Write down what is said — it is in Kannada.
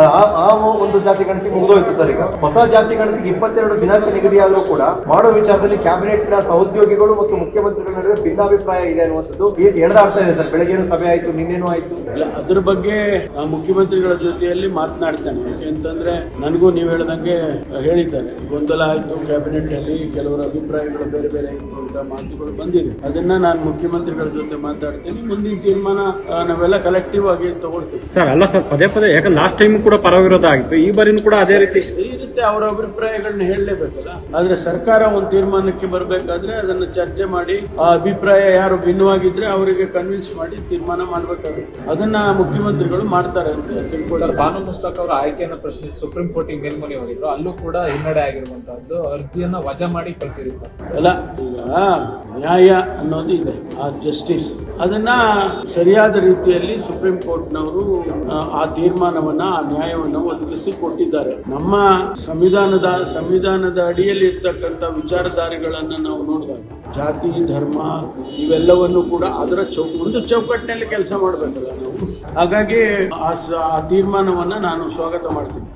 ಆ ಒಂದು ಜಾತಿ ಗಣತಿ ಮುಗಿದೋಯ್ತು ಸರ್ ಈಗ. ಹೊಸ ಜಾತಿ ಗಣತಿಗೆ ಇಪ್ಪತ್ತೆರಡು ದಿನಾಂಕ ನಿಗದಿಯಾದರೂ ಕೂಡ ಮಾಡೋ ವಿಚಾರದಲ್ಲಿ ಕ್ಯಾಬಿನೆಟ್ನ ಸಹೋದ್ಯೋಗಿಗಳು ಮತ್ತು ಮುಖ್ಯಮಂತ್ರಿಗಳ ನಡುವೆ ಭಿನ್ನಾಭಿಪ್ರಾಯ ಇದೆ ಅನ್ನುವಂಥದ್ದು ಎಳೆದಾಡ್ತಾ ಇದೆ ಸರ್. ಬೆಳಗ್ಗೆನೂ ಸಭೆ ಆಯಿತು, ನಿನ್ನೆನೂ ಆಯ್ತು. ಇಲ್ಲ ಅದ್ರ ಬಗ್ಗೆ ಮುಖ್ಯಮಂತ್ರಿಗಳ ಜೊತೆಯಲ್ಲಿ ಮಾತನಾಡ್ತಾನೆ. ಯಾಕೆಂತಂದ್ರೆ ನನಗೂ ನೀವು ಹೇಳ್ದಂಗೆ ಹೇಳಿದ್ದಾರೆ. ಗೊಂದಲ ಆಯ್ತು ಕ್ಯಾಬಿನೆಟ್ ಅಲ್ಲಿ ಕೆಲವರ ಅಭಿಪ್ರಾಯಗಳು ಬೇರೆ ಬೇರೆ ಇತ್ತು ಅಂತ ಮಾತುಗಳು ಬಂದಿದೆ. ಅದನ್ನ ನಾನು ಮುಖ್ಯಮಂತ್ರಿಗಳ ಜೊತೆ ಮಾತಾಡ್ತೀನಿ. ಮುಂದಿನ ತೀರ್ಮಾನ ನಾವೆಲ್ಲ ಕಲೆಕ್ಟಿವ್ ಆಗಿ ತಗೊಳ್ತೀವಿ. ಸರ್ ಅಲ್ಲ ಸರ್ ಪದೇ ಪದೇ ಯಾಕಂದ್ರೆ ಲಾಸ್ಟ್ ಟೈಮ್ ಕೂಡ ಪರವಾಗಿರೋದಾಗಿತ್ತು ಆಗಿತ್ತು ಈ ಬಾರಿನೂ ಕೂಡ ಅದೇ ರೀತಿ ಇರುತ್ತೆ ಅವರ ಅಭಿಪ್ರಾಯಗಳನ್ನ ಹೇಳಲೇಬೇಕಲ್ಲ? ಆದ್ರೆ ಸರ್ಕಾರ ಒಂದು ತೀರ್ಮಾನಕ್ಕೆ ಬರಬೇಕಾದ್ರೆ ಅದನ್ನು ಚರ್ಚೆ ಮಾಡಿ ಆ ಅಭಿಪ್ರಾಯ ಯಾರು ಭಿನ್ನವಾಗಿದ್ರೆ ಅವರಿಗೆ ಕನ್ವಿನ್ಸ್ ಮಾಡಿ ತೀರ್ಮಾನ ಮಾಡಬೇಕಾಗುತ್ತೆ. ಅದನ್ನ ಮುಖ್ಯಮಂತ್ರಿಗಳು ಮಾಡ್ತಾರೆ ಅಂತ ತಿಳ್ಕೊಳ್ತಾರೆ ಬಾನು ಮುಸ್ತಾಕ್ ಅವರ ಆಯ್ಕೆಯನ್ನು ಪ್ರಶ್ನಿಸಿ ಸುಪ್ರೀಂ ಕೋರ್ಟಿಗೆ ಮೇಲ್ಮನೆ ಹೋಗಿದ್ರು ಅಲ್ಲೂ ಕೂಡ ಹಿನ್ನಡೆ ಆಗಿರುವಂತಹದ್ದು ಅರ್ಜಿಯನ್ನ ವಜಾ ಮಾಡಿ ಕಳಿಸಿರಿ ಸರ್. ಅಲ್ಲ ಈಗ ನ್ಯಾಯ ಅನ್ನೋದು ಇದೆ ಆ ಜಸ್ಟಿಸ್ ಅದನ್ನ ಸರಿಯಾದ ರೀತಿಯಲ್ಲಿ ಸುಪ್ರೀಂ ಕೋರ್ಟ್ನವರು ಆ ತೀರ್ಮಾನವನ್ನ ಆ ನ್ಯಾಯವನ್ನು ಒದಗಿಸಿ ಕೊಟ್ಟಿದ್ದಾರೆ. ನಮ್ಮ ಸಂವಿಧಾನದ ಸಂವಿಧಾನದ ಅಡಿಯಲ್ಲಿ ಇರ್ತಕ್ಕಂಥ ವಿಚಾರಧಾರೆಗಳನ್ನ ನಾವು ನೋಡಿದಾಗ, ಜಾತಿ, ಧರ್ಮ ಇವೆಲ್ಲವನ್ನು ಕೂಡ ಅದರ ಚೌ ಒಂದು ಚೌಕಟ್ಟಿನಲ್ಲಿ ಕೆಲಸ ಮಾಡಬೇಕಲ್ಲ ನಾವು. ಹಾಗಾಗಿ ಆ ತೀರ್ಮಾನವನ್ನ ನಾನು ಸ್ವಾಗತ ಮಾಡ್ತೀನಿ.